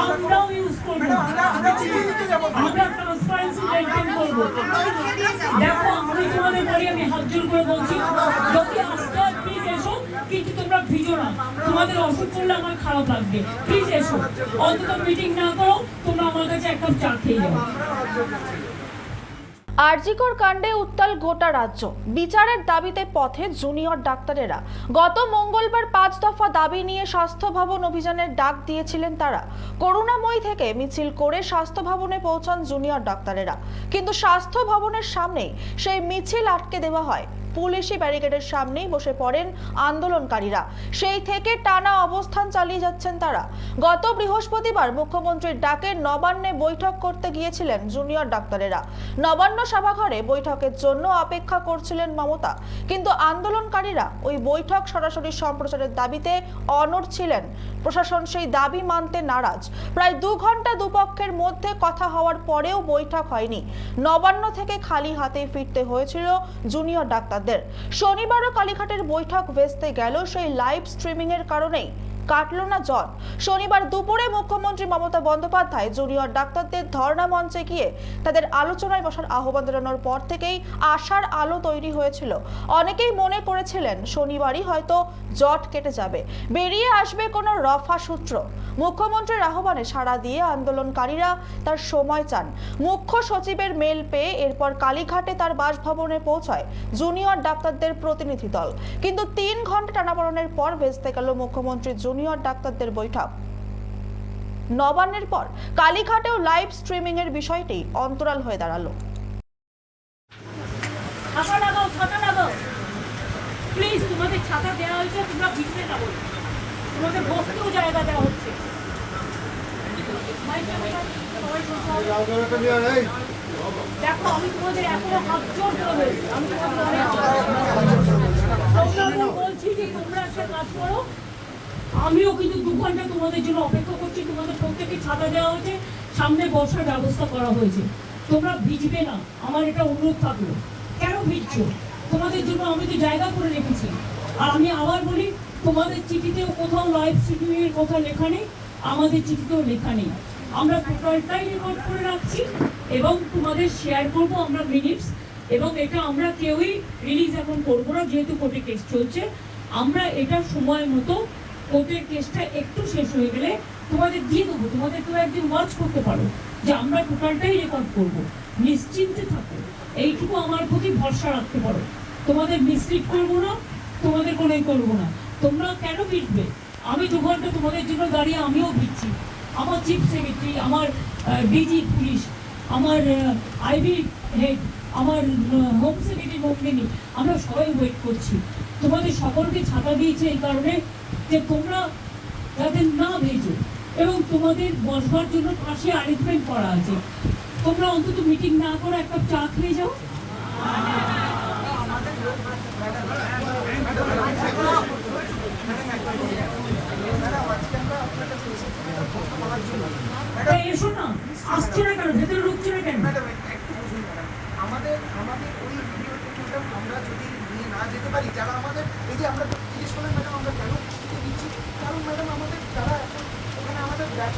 আমরাও ইউজ করব। আমরা ট্রান্সপারেন্সি মেনটেন করব। দেখো আমি তোমাদের বলি আমি হাত জোর করে বলছি যদি আসতে প্লিজ এসো কিন্তু তোমরা ভিজো না। তোমাদের অসুখ করলে আমার খারাপ লাগবে। প্লিজ এসো। অন্তত মিটিং না করো তোমরা আমার কাছে এক কাপ চা খেয়ে যাও। আরজিকর কাণ্ডে উত্তাল গোটা রাজ্য। বিচারের দাবিতে পথে জুনিয়র ডাক্তারেরা। গত মঙ্গলবার পাঁচ দফা দাবি নিয়ে স্বাস্থ্য ভবন অভিযানের ডাক দিয়েছিলেন তারা। করুণাময়ী থেকে মিছিল করে স্বাস্থ্য ভবনে পৌঁছান জুনিয়র ডাক্তারেরা। কিন্তু স্বাস্থ্য ভবনের সামনেই সেই মিছিল আটকে দেওয়া হয়। পুলিশি ব্যারিকেডের সামনেই বসে পড়েন আন্দোলনকারীরা। সেই থেকে টানা অবস্থান চালিয়ে যাচ্ছেন তারা। গত বৃহস্পতিবার মুখ্যমন্ত্রীর ডাকে নবান্নে বৈঠক করতে গিয়েছিলেন জুনিয়র ডাক্তারেরা। নবান্ন সভাঘরে বৈঠকের জন্য অপেক্ষা করছিলেন মমতা। কিন্তু আন্দোলনকারীরা ওই বৈঠক সরাসরি সম্প্রচারের দাবিতে অনড় ছিলেন। প্রশাসন সেই দাবি মানতে নারাজ। প্রায় দু ঘণ্টা দুপক্ষের মধ্যে কথা হওয়ার পরেও বৈঠক হয়নি। নবান্ন থেকে খালি হাতে ফিরতে হয়েছিল জুনিয়র ডাক্তারদের শনিবারও কালীঘাটের বৈঠক ভেস্তে গেল সেই লাইভ স্ট্রিমিং এর কারণেই। কাটল না জন শনিবার দুপুরে মুখ্যমন্ত্রী মমতা বন্দ্যোপাধ্যায় জুনিয়র ডাক্তারদের ধর্ণা মঞ্চে গিয়ে তাদের আলোচনায় বসার আহ্বান জানানোর পর থেকেই আশার আলো তৈরি হয়েছিল। অনেকেই মনে করেছিলেন শনিবারই হয়তো জট কেটে যাবে। বেরিয়ে আসবে কোনো রফা সূত্র। মুখ্যমন্ত্রীর আহ্বানে সাড়া দিয়ে আন্দোলনকারীরা তার সময় চান। মুখ্য সচিবের মেল পেয়ে এরপর কালীঘাটে তার বাসভবনে পৌঁছায় জুনিয়র ডাক্তারদের প্রতিনিধি দল। কিন্তু তিন ঘণ্টা টানাপড়নের পর ভেস্তে গেল মুখ্যমন্ত্রী জুনিয়র ডাক্তারদের বৈঠক। নবান্নের পর কালীঘাটেও লাইভ স্ট্রিমিং এর বিষয়টি অন্তরাল হয়ে দাঁড়াল। দেখো, আমি তোমাদের এখনও হাত জোর করে আমি তোমাদের বলছি যে তোমরা একটা কাজ করো আমিও কিন্তু দু ঘণ্টা তোমাদের জন্য অপেক্ষা করছি, তোমাদের প্রত্যেকে ছাতা দেওয়া হয়েছে, সামনে বসার ব্যবস্থা করা হয়েছে। তোমরা ভিজবে না, আমার এটা অনুরোধ থাকল। কেন ভিজছো? তোমাদের জন্য আমি তো জায়গা করে রেখেছি। আর আমি আবার বলি, তোমাদের চিঠিতেও কোথাও লাইভ স্ট্রিমিং এর কথা লেখা নেই, আমাদের চিঠিতেও লেখা নেই। আমরা টোটালটাই রেকর্ড করে রাখছি এবং তোমাদের শেয়ার করব আমরা মিনিটস এবং এটা আমরা কেউই রিলিজ এখন করব না, যেহেতু কোর্টে কেস চলছে। আমরা এটা সময় মতো কোর্টের কেসটা একটু শেষ হয়ে গেলে তোমাদের দিয়ে দেবো, তোমাদের কেউ একদিন ওয়াচ করতে পারো যে আমরা টোটালটাই রেকর্ড করব। নিশ্চিন্তে থাকো। এইটুকু আমার প্রতি ভরসা রাখতে পারো। তোমাদের মিসলিড করব না, তোমাদের কোনোই করব না। তোমরা কেন ভিড়বে আমি দু ঘণ্টা তোমাদের জন্য দাঁড়িয়ে আমিও ভিড়ছি আমার চিফ সেক্রেটারি আমার ডিজি পুলিশ আমার আইবি হেড আমার হোম সেক্রেটারি নন্দিনী আমরা সবাই ওয়েট করছি। তোমাদের সকলকে ছাতা দিয়েছে এই কারণে যে তোমরা যাতে না ভেজো এবং তোমাদের বসবার জন্য পাশে অ্যারেঞ্জমেন্ট করা আছে। তোমরা অন্তত মিটিং না করে একটা চা খেয়ে যাও। এসো না আসছে না কেন ম্যাডাম একটু বুঝুন ম্যাডাম আমাদের আমাদের ওই ভিডিওতে ম্যাডাম আমরা যদি নিয়ে না যেতে পারি যারা আমাদের এই যে আমরা জিজ্ঞেস করলেন ম্যাডাম আমরা কেন ছুটি দিচ্ছি কারণ ম্যাডাম আমাদের যারা এখন ওখানে আমাদের ব্যাচমেট বন্ধুরা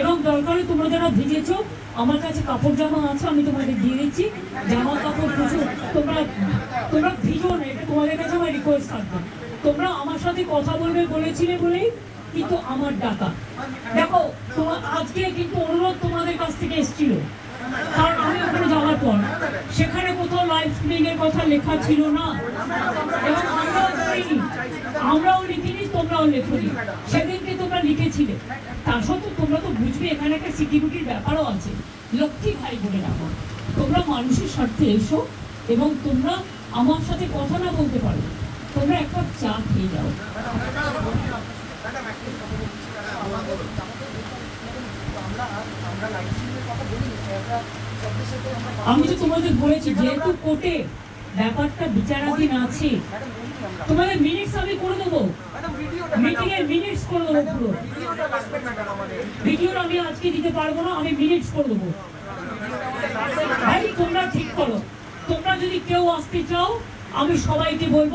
এবং দরকারে তোমরা যারা ভিজেছো, আমার কাছে কাপড় জামা আছে, আমি তোমাদের দিয়ে দিচ্ছি। জামা কাপড় প্রচুর তোমরা তোমরা ভিজো না, এটা তোমাদের কাছে আমার রিকোয়েস্ট থাকবে। তোমরা আমার সাথে কথা বলবে বলেছিলে বলেই কিন্তু আমার ডাকা। দেখো তোমার আজকে কিন্তু অনুরোধ তোমাদের কাছ থেকে এসেছিল। কারণ আমি ওখানে যাওয়ার পর, সেখানে কোথাও লাইভ স্ট্রিমিং এর কথা লেখা ছিল না। এবং আমরাও আমরাও লিখিনি, তোমরাও লেখনি। তোমরা লিখেছিলে তা সত্ত্বেও তোমরা তো বুঝবে, এখানে একটা সিকিউরিটির ব্যাপারও আছে। লক্ষ্মী ভাই বলে রাখো তোমরা মানুষের স্বার্থে এসো এবং তোমরা আমার সাথে কথা না বলতে পারো। তোমরা এক চা খেয়ে যাও। আমি তো তোমাদের বলেছি, যেহেতু কোর্টে ব্যাপারটা বিচারাধীন আছে, তোমাদের মিনিটস আমি করে মিটিং এর মিনিটস করে দেবো পুরো। ভিডিওটা লাগবে ম্যাডাম আমাদের ভিডিও আমি আজকে দিতে পারব না, আমি মিনিটস করে দেবো। ভাই তোমরা ঠিক করো। তোমরা যদি কেউ আসতে চাও, আমি সবাইকে বলব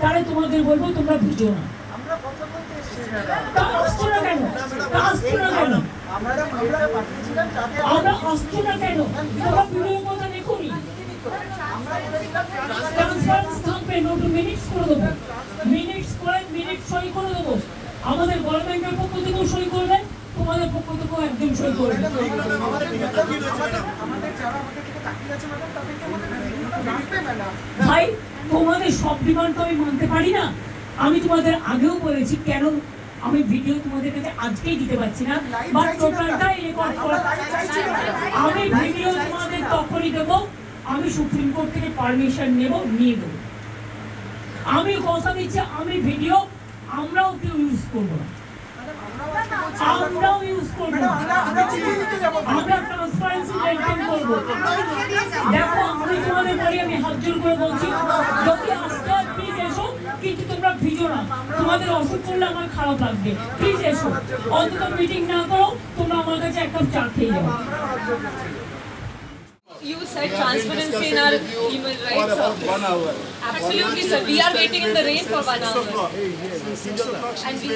তাহলে তোমাদের বলব তোমরা ভিজো না। আসছো না কেন? আসছো না কেন? আমরা আসছো না কেন? তোমরা ভিডিও কথা দেখুনি? আমরা বলেছিলাম ট্রান্সপারেন্স থাকবে নোট মিনিটস করে দেবো। মিনিটস করে মিনিট সই করে দেবো। আমাদের গভর্নমেন্টের পক্ষ থেকেও সই করবে তোমাদের পক্ষ থেকেও একজন সই করবে। আমাদের আমাদের আমাদের যারা আমাদের থেকে তাকিয়ে আছে ম্যাডাম তাদেরকে আমাদের রাখবে ম্যাডাম ভাই তোমাদের সব ডিমান্ড তো আমি মানতে পারি না। আমি তোমাদের আগেও বলেছি কেন আমি ভিডিও তোমাদের কাছে আজকেই দিতে পারছি না বাট টোটালটাই রেকর্ড করা আমি ভিডিও তোমাদের তখনই দেবো আমি সুপ্রিম কোর্ট থেকে পারমিশন নেব নিয়ে দেবো আমি কথা দিচ্ছি আমি ভিডিও আমরাও কেউ ইউজ করব না। আমরাও ইউজ করব আমরা ট্রান্সপারেন্সি মেনটেন করব দেখো আমি তোমাদের বলি আমি হাত জোর করে বলছি যদি আসতে প্লিজ এসো কিন্তু তোমরা ভিজো না তোমাদের অসুখ করলে আমার খারাপ লাগবে প্লিজ এসো অন্তত মিটিং না করো তোমরা আমার কাছে এক কাপ চা খেয়ে যাও You said transparency in our human for rights. about sir. one hour. Absolutely, sir. We are waiting in the rain for one hour. And we,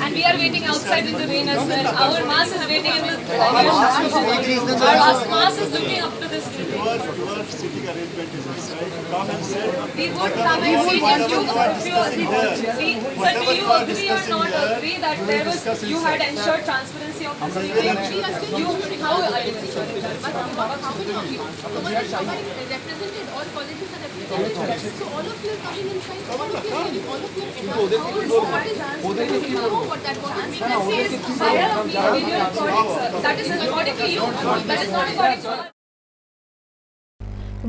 and we are waiting outside in the rain as well. Our mass is waiting in the rain. Our mass, mass is looking up to this Arrangement is. We would come and you agree or we, sir, do you agree or not agree that there was, you had ensured transparency of this? You, how are you um, represented, all are. So all of you are coming inside, all of you are coming, all of you are you know what that was. That is according to you, that is not according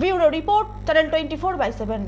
bureau report channel twenty four by seven.